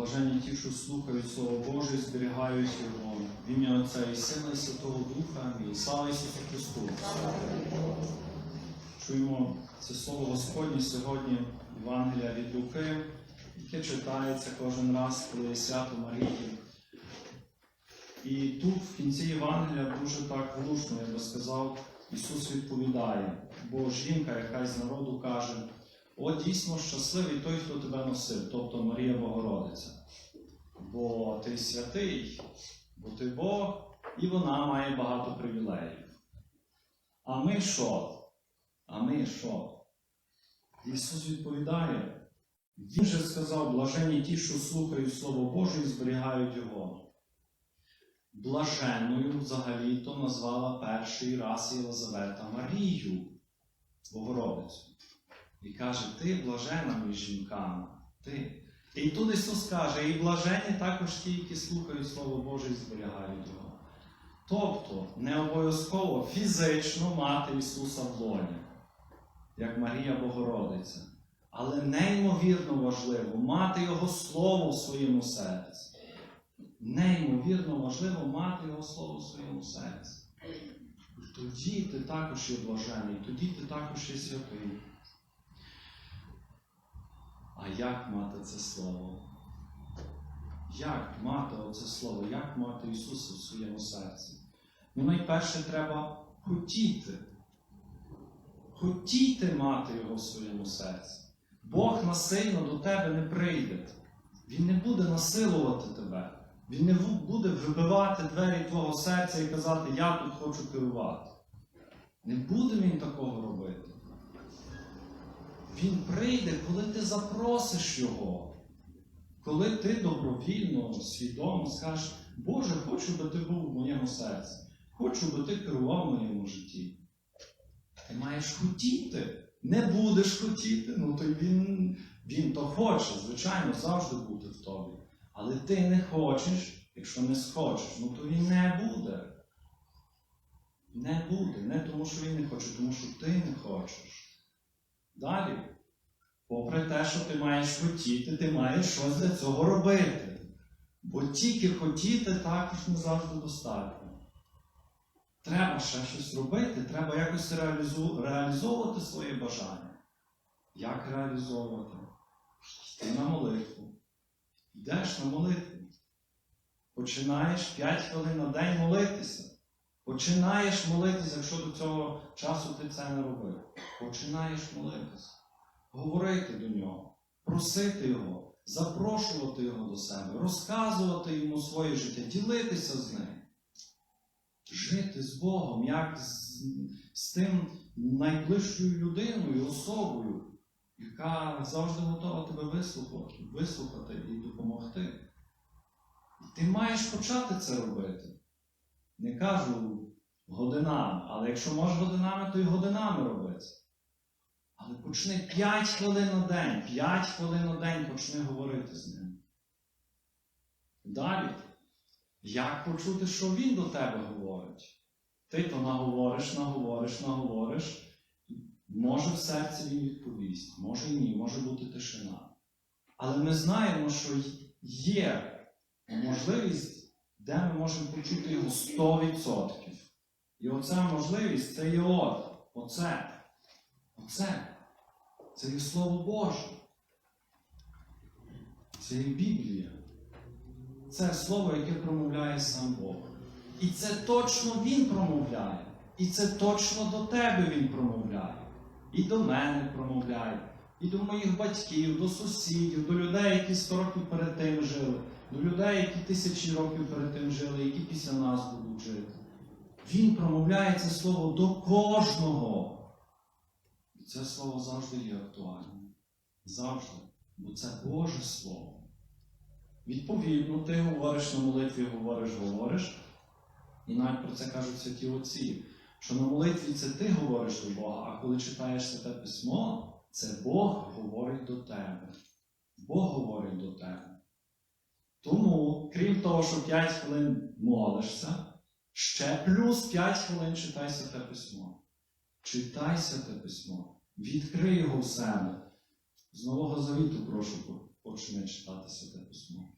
Блажені ті, що слухають Слово Боже і зберігають його. В ім'я Отця і Сина і Святого Духа. Амінь. Слава Ісусу Христу! Чуємо це слово Господнє сьогодні, Євангелія від Луки, яке читається кожен раз, коли свято Марії. І тут в кінці Євангелія дуже так влучно, я би сказав, Ісус відповідає, бо жінка, яка з народу каже, о, дійсно щасливий той, хто тебе носив, тобто Марія Богородиця. Бо ти святий, бо ти Бог, і вона має багато привілеїв. А ми що? А ми що? Ісус відповідає. Він же сказав, блажені ті, що слухають Слово Боже і зберігають Його. Блаженною взагалі-то назвала перший раз Єлизавета Марію, Богородицю. І каже, ти блажена між жінками. Ти. І тут Ісус каже, і блажені також ті, які слухають Слово Боже і зберігають Його. Тобто не обов'язково фізично мати Ісуса в лоні, як Марія Богородиця. Але неймовірно важливо мати Його Слово в своєму серці. Неймовірно важливо мати Його Слово в своєму серці. Тоді ти також є блажений, тоді ти також є святий. А як мати це слово? Як мати оце слово? Як мати Ісуса в своєму серці? Ну, найперше треба хотіти. Хотіти мати Його в своєму серці. Бог насильно до тебе не прийде. Він не буде насилувати тебе. Він не буде вибивати двері твого серця і казати, я тут хочу керувати. Не буде він такого робити. Він прийде, коли ти запросиш його. Коли ти добровільно, свідомо скажеш, Боже, хочу би ти був в моєму серці, хочу би ти керував в моєму житті. Ти маєш хотіти. Не будеш хотіти, ну то він, він то хоче, звичайно, завжди бути в тобі. Але ти не хочеш, якщо не схочеш, ну то він не буде. Не буде. Не тому, що він не хоче, тому що ти не хочеш. Далі, попри те, що ти маєш хотіти, ти маєш щось для цього робити. Бо тільки хотіти також не завжди достатньо. Треба ще щось робити, треба якось реалізу... реалізовувати своє бажання. Як реалізовувати? Йти на молитву. Йдеш на молитву. Починаєш 5 хвилин на день молитися. Починаєш молитися, якщо до цього часу ти це не робив. Починаєш молитися, говорити до нього, просити Його, запрошувати Його до себе, розказувати йому своє життя, ділитися з ним. Жити з Богом, як з, з тим найближчою людиною, особою, яка завжди готова тебе вислухати, вислухати і допомогти. І ти маєш почати це робити. Не кажу годинами, але якщо можеш годинами, то й годинами роби. Але почни 5 хвилин на день, 5 хвилин на день почни говорити з ним. Далі, як почути, що він до тебе говорить? Ти то наговориш, наговориш, наговориш. Може в серці він відповість, може ні, може бути тишина. Але ми знаємо, що є можливість де ми можемо почути його 100%. І оця можливість це є от. Оце. Оце. Це є Слово Боже. Це є Біблія. Це слово, яке промовляє сам Бог. І це точно Він промовляє. І це точно до тебе Він промовляє. І до мене промовляє. І до моїх батьків, до сусідів, до людей, які 100 років перед тим жили до людей, які тисячі років перед тим жили, які після нас будуть жити. Він промовляє це слово до кожного. І це слово завжди є актуальним. Завжди. Бо це Боже Слово. Відповідно, ти говориш на молитві, говориш, говориш. І навіть про це кажуть святі отці, що на молитві це ти говориш до Бога, а коли читаєш Святе Письмо, це Бог говорить до тебе. Бог говорить до тебе. Тому, крім того, що 5 хвилин молишся, ще плюс 5 хвилин читай Святе Письмо. Читай Святе Письмо. Відкрий його в себе. З Нового Завіту прошу почни читати Святе Письмо.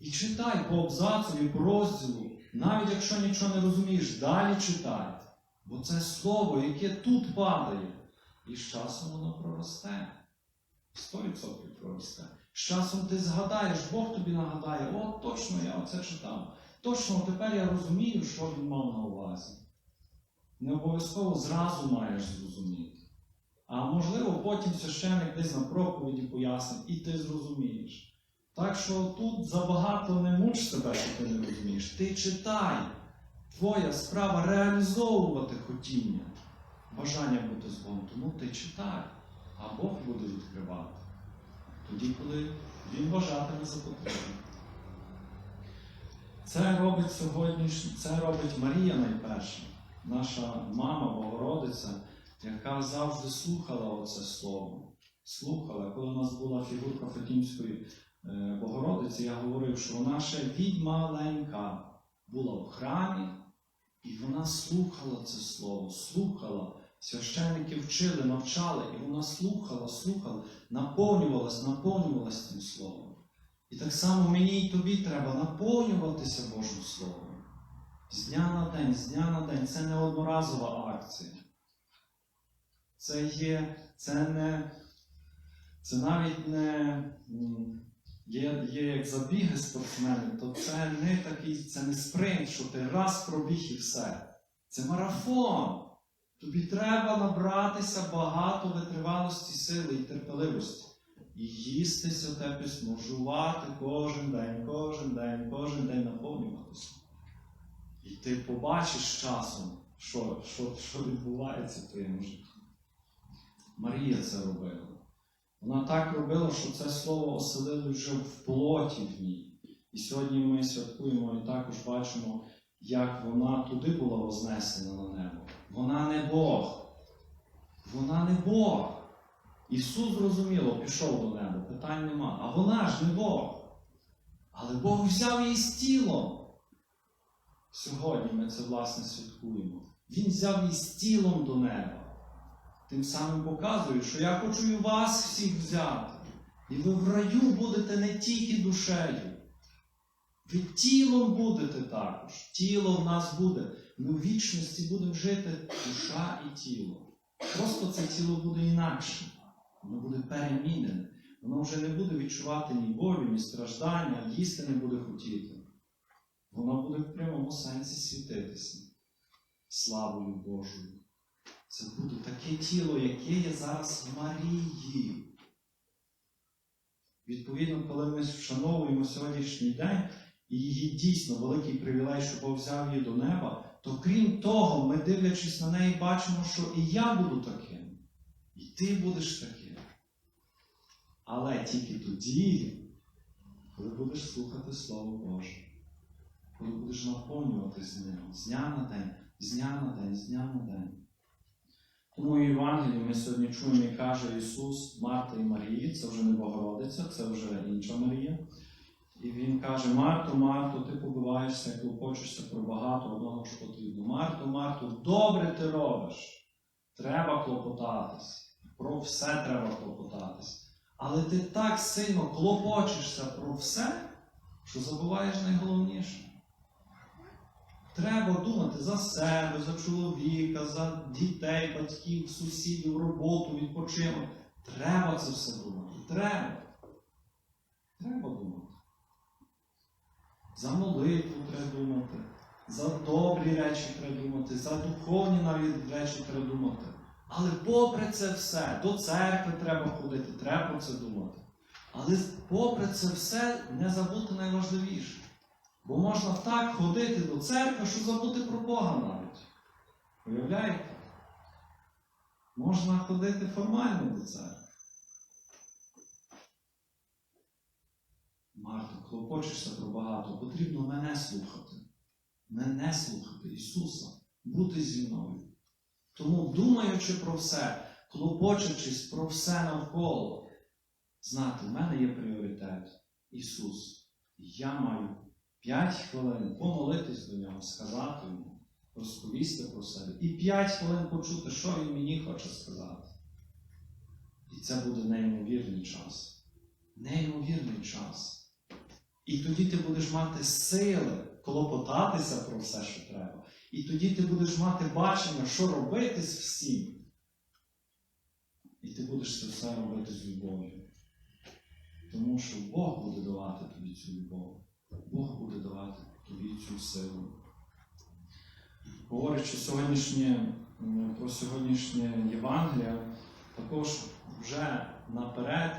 І читай по абзацу і по розділу, навіть якщо нічого не розумієш, далі читай. Бо це слово, яке тут падає, і з часом воно проросте. 100% проросте. З часом ти згадаєш, Бог тобі нагадає, о, точно я оце читав. Точно тепер я розумію, що він мав на увазі. Не обов'язково зразу маєш зрозуміти. А можливо, потім священник десь на проповіді пояснить, і ти зрозумієш. Так що тут забагато не муч себе, що ти не розумієш. Ти читай. Твоя справа реалізовувати хотіння, бажання бути з Богом. Тому ти читай, а Бог буде відкривати. Тоді, коли Він вважатиме за потрібне. Це робить сьогодні, це робить Марія найперше, наша мама Богородиця, яка завжди слухала оце слово. Слухала, коли у нас була фігурка Фатімської е, Богородиці, я говорив, що вона ще від маленька була в храмі, і вона слухала це слово, слухала. Священники вчили, навчали, і вона слухала, слухала, наповнювалась, наповнювалась цим словом. І так само мені і тобі треба наповнюватися Божим Словом. З дня на день, з дня на день. Це не одноразова акція. Це є, це не, це навіть не є, є як забіги спортсменів, то це не такий, це не спринт, що ти раз пробіг і все. Це марафон. Тобі треба набратися багато витривалості, сили і терпеливості. І їсти святе письмо, жувати кожен день, кожен день, кожен день наповнюватися. І ти побачиш часом, що, що, що відбувається в твоєму житті. Марія це робила. Вона так робила, що це слово оселило вже в плоті в ній. І сьогодні ми святкуємо і також бачимо, як вона туди була вознесена на небо. Вона не Бог. Вона не Бог. Ісус, зрозуміло, пішов до неба, питань нема. А вона ж не Бог. Але Бог взяв її з тілом. Сьогодні ми це власне святкуємо. Він взяв її з тілом до неба. Тим самим показує, що я хочу і вас всіх взяти. І ви в раю будете не тільки душею. Ви тілом будете також. Тіло в нас буде. Ми в вічності будемо жити душа і тіло. Просто це тіло буде інакше. Воно буде перемінене. Воно вже не буде відчувати ні болю, ні страждання, їсти не буде хотіти. Воно буде в прямому сенсі світитися славою Божою. Це буде таке тіло, яке є зараз в Марії. Відповідно, коли ми вшановуємо сьогоднішній день, і її дійсно великий привілей, що Бог взяв її до неба, то крім того, ми, дивлячись на неї, бачимо, що і я буду таким, і ти будеш таким. Але тільки тоді, коли будеш слухати Слово Боже, коли будеш наповнюватись ним з дня на день, з дня на день, з дня на день. Тому в Євангелії ми сьогодні чуємо, як каже Ісус Марта і Марії, це вже не Богородиця, це вже інша Марія. І Він каже: Марто, Марто, ти побиваєшся і клопочешся про багато одного ж потрібно. Марто, Марто, добре ти робиш. Треба клопотатись. Про все треба клопотатись. Але ти так сильно клопочешся про все, що забуваєш найголовніше. Треба думати за себе, за чоловіка, за дітей, батьків, сусідів, роботу, відпочинок. Треба це все думати. Треба. Треба думати. За молитву треба думати, за добрі речі треба думати, за духовні навіть речі треба думати. Але попри це все, до церкви треба ходити, треба це думати. Але попри це все не забути найважливіше. Бо можна так ходити до церкви, що забути про Бога навіть. Уявляєте? Можна ходити формально до церкви. Марто, клопочешся про багато, потрібно мене слухати. Мене слухати, Ісуса, бути зі мною. Тому, думаючи про все, клопочучись про все навколо, знати, в мене є пріоритет Ісус. Я маю 5 хвилин помолитись до нього, сказати йому, розповісти про себе. І 5 хвилин почути, що він мені хоче сказати. І це буде неймовірний час. Неймовірний час. І тоді ти будеш мати сили клопотатися про все, що треба. І тоді ти будеш мати бачення, що робити з всім. І ти будеш це все робити з любов'ю. Тому що Бог буде давати тобі цю любов. Бог буде давати тобі цю силу. Говорячи сьогоднішнє, про сьогоднішнє Євангеліє, також вже наперед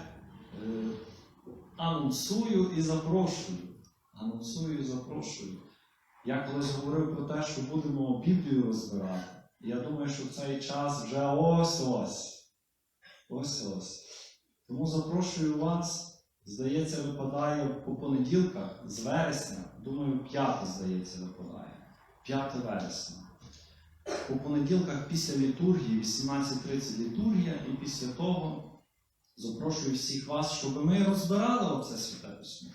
е, анонсую і запрошую. Анонсую і запрошую. Я колись говорив про те, що будемо Біблію розбирати. Я думаю, що цей час вже ось-ось. Ось-ось. Тому запрошую вас. Здається, випадає по понеділках з вересня. Думаю, п'яте, здається, випадає. 5 вересня. По понеділках після літургії, 18.30 літургія, і після того запрошую всіх вас, щоб ми розбирали оце святе письмо.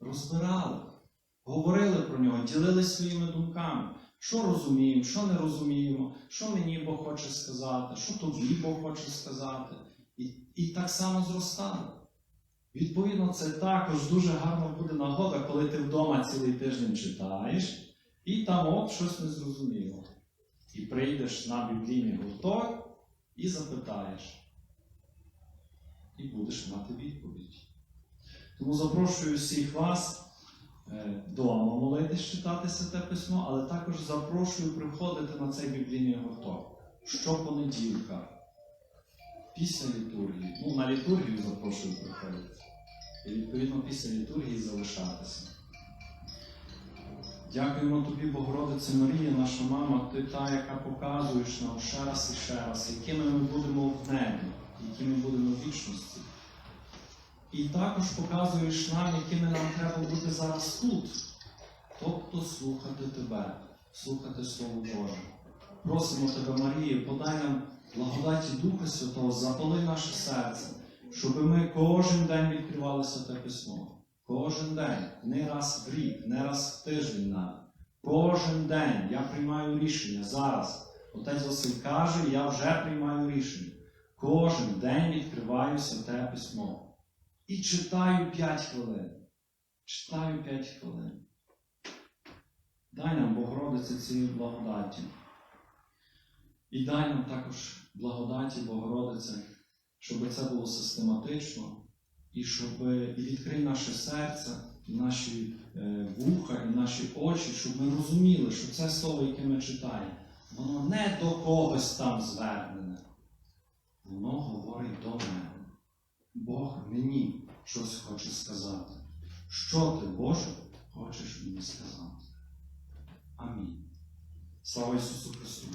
Розбирали, говорили про нього, ділилися своїми думками. Що розуміємо, що не розуміємо, що мені Бог хоче сказати, що тобі Бог хоче сказати. І, і так само зростали. Відповідно, це також дуже гарна буде нагода, коли ти вдома цілий тиждень читаєш, і там оп, щось не зрозуміло. І прийдеш на біблійний гурток і запитаєш. І будеш мати відповідь. Тому запрошую всіх вас вдома молитись, читати святе письмо, але також запрошую приходити на цей біблійний гурток щопонеділка, після літургії. Ну, на літургію запрошую приходити. І відповідно після літургії залишатися. Дякуємо тобі, Богородице Марія, наша мама, ти та, яка показуєш нам ще раз і ще раз, якими ми будемо в небі, які ми будемо в вічності. І також показуєш нам, якими нам треба бути зараз тут. Тобто слухати тебе, слухати Слово Боже. Просимо тебе, Марія, подай нам благодаті Духа Святого, запали наше серце, щоб ми кожен день відкривали святе письмо. Кожен день, не раз в рік, не раз в тиждень навіть. Кожен день я приймаю рішення зараз. Отець Василь каже, я вже приймаю рішення. Кожен день відкриваю святе письмо. І читаю 5 хвилин. Читаю 5 хвилин. Дай нам, Богородице, ці благодаті. І дай нам також благодаті, Богородице, щоб це було систематично, і щоб і відкрий наше серце, і наші е, вуха, і наші очі, щоб ми розуміли, що це слово, яке ми читаємо, воно не до когось там звернене. Воно говорить до мене. Бог мені щось хоче сказати. Що ти, Боже, хочеш мені сказати? Амінь. Слава Ісусу Христу!